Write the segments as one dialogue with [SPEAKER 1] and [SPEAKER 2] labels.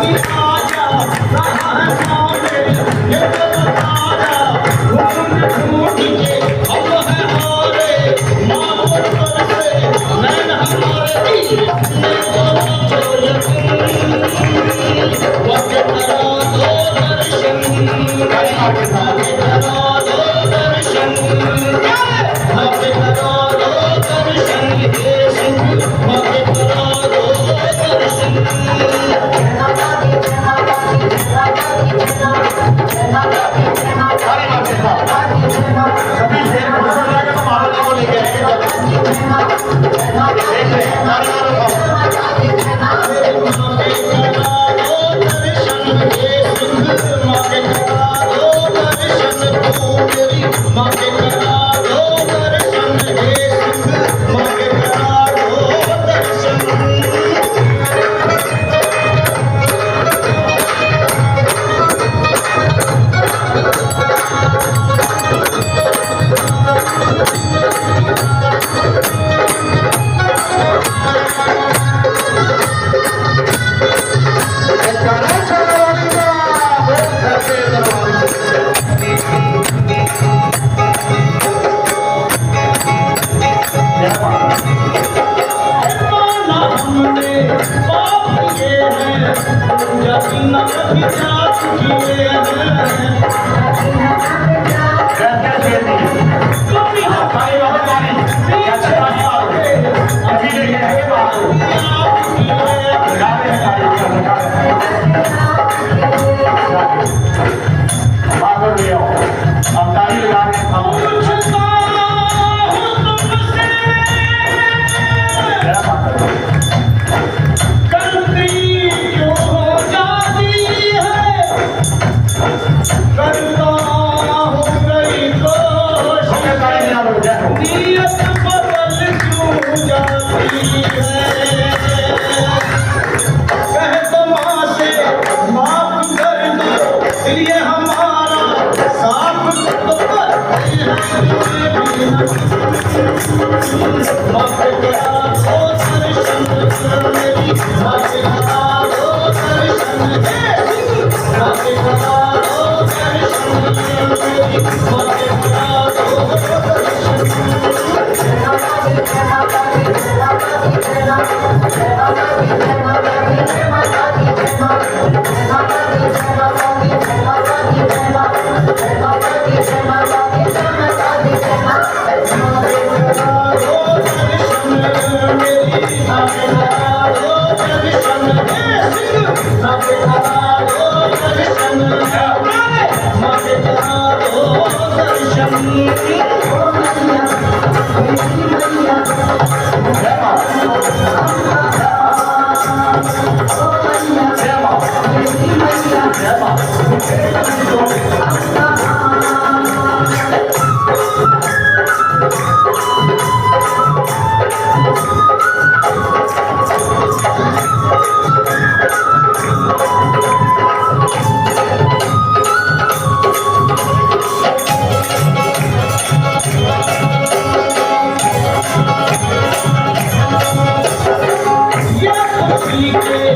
[SPEAKER 1] 你大家，咱们好。Thank you.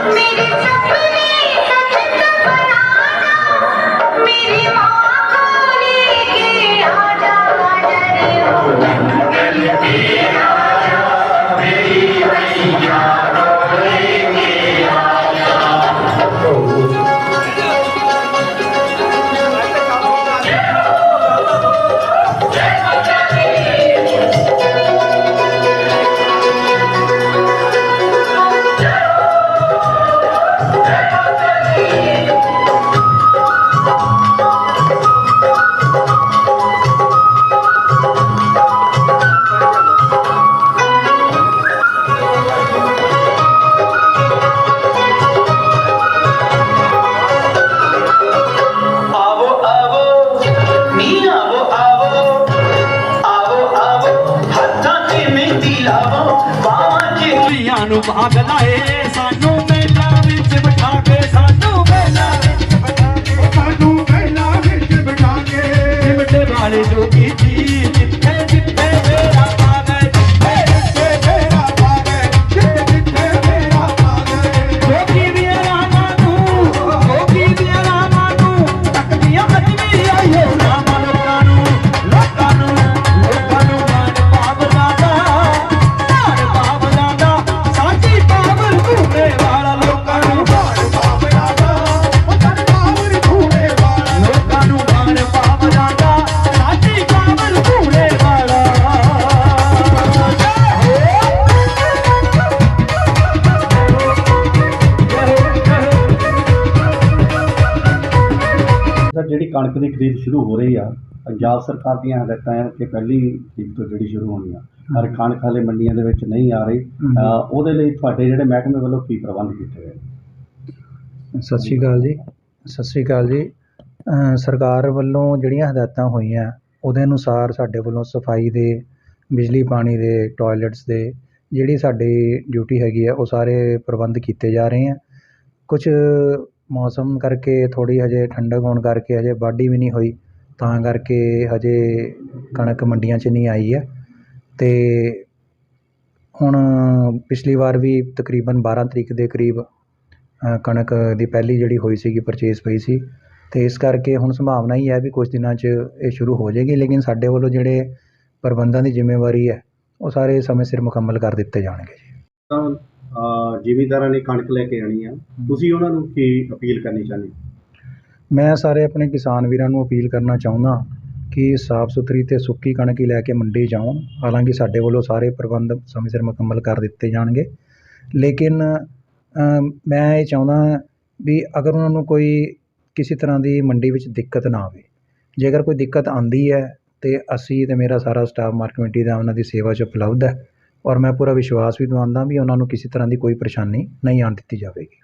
[SPEAKER 1] मेरे सपने सच बनाना मेरी माँ
[SPEAKER 2] ਕਣਕ ਦੀ ਖਰੀਦ ਸ਼ੁਰੂ ਹੋ ਰਹੀ ਆ ਪੰਜਾਬ ਸਰਕਾਰ ਦੀਆਂ ਹਦਾਇਤਾਂ ਕਿ ਪਹਿਲੀ ਤਰੀਕ ਤੋਂ ਜਿਹੜੀ ਸ਼ੁਰੂ ਹੋਣੀ ਆ ਪਰ ਕਣਕ ਹਾਲੇ ਮੰਡੀਆਂ ਦੇ ਵਿੱਚ ਨਹੀਂ ਆ ਰਹੀ। ਉਹਦੇ ਲਈ ਤੁਹਾਡੇ ਜਿਹੜੇ ਮਹਿਕਮੇ ਵੱਲੋਂ ਕੀ ਪ੍ਰਬੰਧ ਕੀਤੇ ਗਏ?
[SPEAKER 3] ਸਤਿ ਸ਼੍ਰੀ ਅਕਾਲ ਜੀ। ਸਤਿ ਸ਼੍ਰੀ ਅਕਾਲ ਜੀ। ਸਰਕਾਰ ਵੱਲੋਂ ਜਿਹੜੀਆਂ ਹਦਾਇਤਾਂ ਹੋਈਆਂ ਉਹਦੇ ਅਨੁਸਾਰ ਸਾਡੇ ਵੱਲੋਂ ਸਫ਼ਾਈ ਦੇ ਬਿਜਲੀ ਪਾਣੀ ਦੇ ਟਾਇਲਟਸ ਦੇ ਜਿਹੜੀ ਸਾਡੀ ਡਿਊਟੀ ਹੈਗੀ ਆ ਉਹ ਸਾਰੇ ਪ੍ਰਬੰਧ ਕੀਤੇ ਜਾ ਰਹੇ ਆ। ਕੁਝ ਮੌਸਮ ਕਰਕੇ ਥੋੜ੍ਹੀ ਹਜੇ ਠੰਡਕ ਹੋਣ ਕਰਕੇ ਹਜੇ ਵਾਢੀ ਵੀ ਨਹੀਂ ਹੋਈ, ਤਾਂ ਕਰਕੇ ਹਜੇ ਕਣਕ ਮੰਡੀਆਂ 'ਚ ਨਹੀਂ ਆਈ ਹੈ। ਅਤੇ ਹੁਣ ਪਿਛਲੀ ਵਾਰ ਵੀ ਤਕਰੀਬਨ 12 ਤਰੀਕ ਦੇ ਕਰੀਬ ਕਣਕ ਦੀ ਪਹਿਲੀ ਜਿਹੜੀ ਹੋਈ ਸੀਗੀ ਪਰਚੇਸ ਪਈ ਸੀ। ਅਤੇ ਇਸ ਕਰਕੇ ਹੁਣ ਸੰਭਾਵਨਾ ਹੀ ਹੈ ਵੀ ਕੁਛ ਦਿਨਾਂ 'ਚ ਇਹ ਸ਼ੁਰੂ ਹੋ ਜਾਵੇਗੀ ਲੇਕਿਨ ਸਾਡੇ ਵੱਲੋਂ ਜਿਹੜੇ ਪ੍ਰਬੰਧਾਂ ਦੀ ਜ਼ਿੰਮੇਵਾਰੀ ਹੈ, ਉਹ ਸਾਰੇ ਸਮੇਂ ਸਿਰ ਮੁਕੰਮਲ ਕਰ ਦਿੱਤੇ ਜਾਣਗੇ ਜੀ।
[SPEAKER 2] ਜ਼ਿਮੀਂਦਾਰਾਂ ਨੇ ਕਣਕ ਲੈ ਕੇ ਆਣੀ ਆ। ਤੁਸੀਂ ਉਹਨਾਂ ਨੂੰ ਕੀ ਅਪੀਲ ਕਰਨੀ ਚਾਹੁੰਦੇ? ਹੋ?
[SPEAKER 3] ਮੈਂ ਸਾਰੇ ਆਪਣੇ ਕਿਸਾਨ ਵੀਰਾਂ ਨੂੰ ਅਪੀਲ ਕਰਨਾ ਚਾਹੁੰਦਾ ਕਿ ਸਾਫ਼ ਸੁਥਰੀ ਤੇ ਸੁੱਕੀ ਕਣਕ ਹੀ ਲੈ ਕੇ ਮੰਡੀ ਜਾਉਣ। ਹਾਲਾਂਕਿ ਸਾਡੇ ਵੱਲੋਂ ਸਾਰੇ ਪ੍ਰਬੰਧ ਸਮੇਂ ਸਿਰ ਮੁਕੰਮਲ ਕਰ ਦਿੱਤੇ ਜਾਣਗੇ। ਲੇਕਿਨ ਅ, ਮੈਂ ਇਹ ਚਾਹੁੰਦਾ ਵੀ ਅਗਰ ਉਹਨਾਂ ਨੂੰ ਕੋਈ ਕਿਸੇ ਤਰ੍ਹਾਂ ਦੀ ਮੰਡੀ ਵਿੱਚ ਦਿੱਕਤ ਨਾ ਆਵੇ ਜੇਕਰ ਕੋਈ ਦਿੱਕਤ ਆਂਦੀ ਹੈ ਤੇ ਅਸੀਂ ਤੇ ਮੇਰਾ ਸਾਰਾ ਸਟਾਫ ਮਾਰਕੀਟ ਕਮੇਟੀ ਦਾ ਉਹਨਾਂ ਦੀ ਸੇਵਾ 'ਚ ਉਪਲਬਧ ਹੈ। ਔਰ ਮੈਂ ਪੂਰਾ ਵਿਸ਼ਵਾਸ ਵੀ ਦਿਵਾਉਂਦਾ ਵੀ ਉਹਨਾਂ ਨੂੰ ਕਿਸੇ ਤਰ੍ਹਾਂ ਦੀ ਕੋਈ ਪਰੇਸ਼ਾਨੀ ਨਹੀਂ ਆਉਣ ਦਿੱਤੀ ਜਾਵੇਗੀ।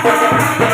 [SPEAKER 1] Thank you.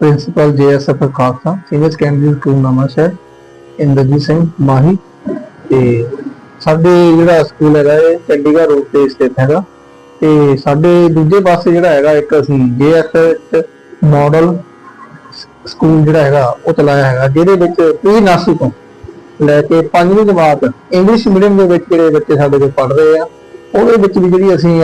[SPEAKER 4] Principal JSF Khalsa senior secondary school Nawanshahr Inderjit Singh Mahi ਤੇ ਸਾਡੇ ਜਿਹੜਾ ਸਕੂਲ ਹੈਗਾ ਇਹ ਚੰਡੀਗੜ੍ਹ ਰੋਡ ਤੇ ਸਥਿਤ ਹੈਗਾ। ਤੇ ਸਾਡੇ ਦੂਜੇ ਪਾਸੇ ਜਿਹੜਾ ਹੈਗਾ, ਇੱਕ ਅਸੀਂ ਜੇਐਸਐਫ ਮਾਡਲ ਸਕੂਲ ਜਿਹੜਾ ਹੈਗਾ, ਉਹ ਚਲਾਇਆ ਹੈਗਾ, ਜਿਹਦੇ ਵਿੱਚ ਪ੍ਰੀ ਨਰਸਰੀ ਤੋਂ ਲੈ ਕੇ ਪੰਜਵੀਂ ਜਮਾਤ ਇੰਗਲਿਸ਼ ਮੀਡੀਅਮ ਦੇ ਵਿੱਚ ਜਿਹੜੇ ਬੱਚੇ ਸਾਡੇ ਕੋਲ ਪੜ੍ਹ ਰਹੇ ਆ, ਉਹਦੇ ਵਿੱਚ ਵੀ ਜਿਹੜੀ ਅਸੀਂ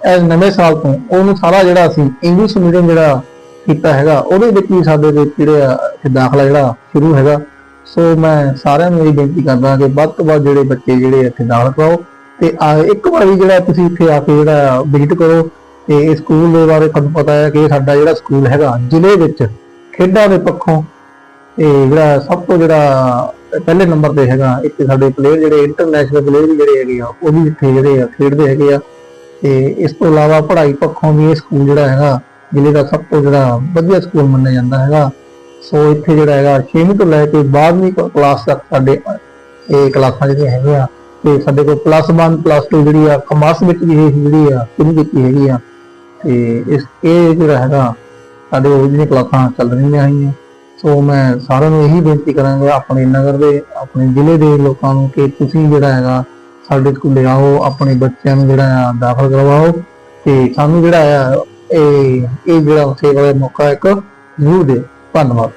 [SPEAKER 4] ਐ ਨਵੇਂ ਸਾਲ ਤੋਂ ਉਹਨੂੰ ਸਾਰਾ ਜਿਹੜਾ ਅਸੀਂ ਇੰਗਲਿਸ਼ ਮੀਡੀਅਮ ਜਿਹੜਾ ਕੀਤਾ ਹੈਗਾ, ਉਹਦੇ ਵਿੱਚ ਵੀ ਸਾਡੇ ਵਿੱਚ ਜਿਹੜੇ ਆ ਇੱਥੇ ਦਾਖਲਾ ਜਿਹੜਾ ਸ਼ੁਰੂ ਹੈਗਾ। ਸੋ ਮੈਂ ਸਾਰਿਆਂ ਨੂੰ ਇਹ ਬੇਨਤੀ ਕਰਦਾ ਕਿ ਵੱਧ ਤੋਂ ਵੱਧ ਜਿਹੜੇ ਬੱਚੇ ਜਿਹੜੇ ਇੱਥੇ ਦਾਖਲ ਕਰਾਓ ਤੇ ਆ ਇੱਕ ਵਾਰੀ ਜਿਹੜਾ ਤੁਸੀਂ ਇੱਥੇ ਆ ਕੇ ਜਿਹੜਾ ਵਿਜ਼ਿਟ ਕਰੋ ਤੇ ਇਹ ਸਕੂਲ ਦੇ ਬਾਰੇ ਤੁਹਾਨੂੰ ਪਤਾ ਹੈ ਕਿ ਸਾਡਾ ਜਿਹੜਾ ਸਕੂਲ ਹੈਗਾ, ਜ਼ਿਲ੍ਹੇ ਵਿੱਚ ਖੇਡਾਂ ਦੇ ਪੱਖੋਂ ਤੇ ਜਿਹੜਾ ਸਭ ਤੋਂ ਜਿਹੜਾ ਪਹਿਲੇ ਨੰਬਰ ਤੇ ਹੈਗਾ, ਇੱਥੇ ਸਾਡੇ ਪਲੇਅਰ ਜਿਹੜੇ ਇੰਟਰਨੈਸ਼ਨਲ ਪਲੇਅਰ ਵੀ ਜਿਹੜੇ ਹੈਗੇ ਆ, ਉਹ ਵੀ ਇੱਥੇ ਜਿਹੜੇ ਆ ਖੇਡਦੇ ਹੈਗੇ ਆ। ਤੇ ਇਸ ਤੋਂ ਇਲਾਵਾ ਪੜ੍ਹਾਈ ਪੱਖੋਂ ਵੀ ਇਹ ਸਕੂਲ ਜਿਹੜਾ ਹੈਗਾ ਜ਼ਿਲ੍ਹੇ ਦਾ ਸਭ ਤੋਂ ਜਿਹੜਾ ਵਧੀਆ ਸਕੂਲ ਮੰਨਿਆ ਜਾਂਦਾ ਹੈਗਾ। ਸੋ ਇੱਥੇ ਜਿਹੜਾ ਹੈਗਾ 6ਵੀਂ ਤੋਂ ਲੈ ਕੇ 12ਵੀਂ ਕਲਾਸ ਤੱਕ ਸਾਡੇ, ਇਹ ਕਲਾਸਾਂ ਜਿਹੜੀਆਂ ਹੈਗੀਆਂ, ਤੇ ਸਾਡੇ ਕੋਲ ਪਲੱਸ 1 ਪਲੱਸ 2 ਜਿਹੜੀ ਆ ਕਮਰਸ ਵਿੱਚ ਵੀ ਇਹ ਜਿਹੜੀ ਆ, ਸ਼ੁਰੂ ਕੀਤੀ ਹੈਗੀ ਆ। ਤੇ ਇਸ, ਇਹ ਜਿਹੜਾ ਹੈਗਾ, ਸਾਡੇ ਉਹ ਜਿਹੜੀਆਂ ਕਲਾਸਾਂ ਚੱਲ ਰਹੀਆਂ ਹੈਗੀਆਂ। ਸੋ ਮੈਂ ਸਾਰਿਆਂ ਨੂੰ ਇਹੀ ਬੇਨਤੀ ਕਰਾਂਗਾ, ਆਪਣੇ ਨਗਰ ਦੇ, ਆਪਣੇ ਜ਼ਿਲ੍ਹੇ ਦੇ ਲੋਕਾਂ ਨੂੰ ਕਿ ਤੁਸੀਂ ਜਿਹੜਾ ਹੈਗਾ, ਸਾਡੇ ਸਕੂਲੇ ਆਓ, ਆਪਣੇ ਬੱਚਿਆਂ ਨੂੰ ਜਿਹੜਾ ਆ ਦਾਖਲ ਕਰਵਾਓ। ਤੇ ਸਾਨੂੰ ਜਿਹੜਾ ਆ ਇਹ ਇਹ ਜਿਹੜਾ ਸੇਵਾ ਦਾ ਮੌਕਾ ਇੱਕ ਜ਼ਰੂਰ ਦਿਓ ਧੰਨਵਾਦ।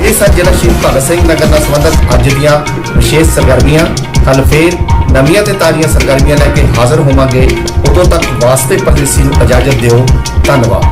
[SPEAKER 5] ਇਹ ਸਨ ਜਿਹੜਾ ਸ਼ਹੀਦ ਭਗਤ ਸਿੰਘ ਨਗਰ ਨਾਲ ਸੰਬੰਧਿਤ ਅੱਜ ਦੀਆਂ ਵਿਸ਼ੇਸ਼ ਸਰਗਰਮੀਆਂ ਕੱਲ ਫੇਰ ਨਵੀਆਂ ਤੇ ਤਾਜ਼ੀਆਂ ਸਰਗਰਮੀਆਂ ਲੈ ਕੇ ਹਾਜ਼ਰ ਹੋਵਾਂਗੇ। ਉਦੋਂ ਤੱਕ ਵਾਸਤੇ ਪਰਦੇਸੀ ਨੂੰ ਇਜਾਜ਼ਤ ਦਿਓ। ਧੰਨਵਾਦ।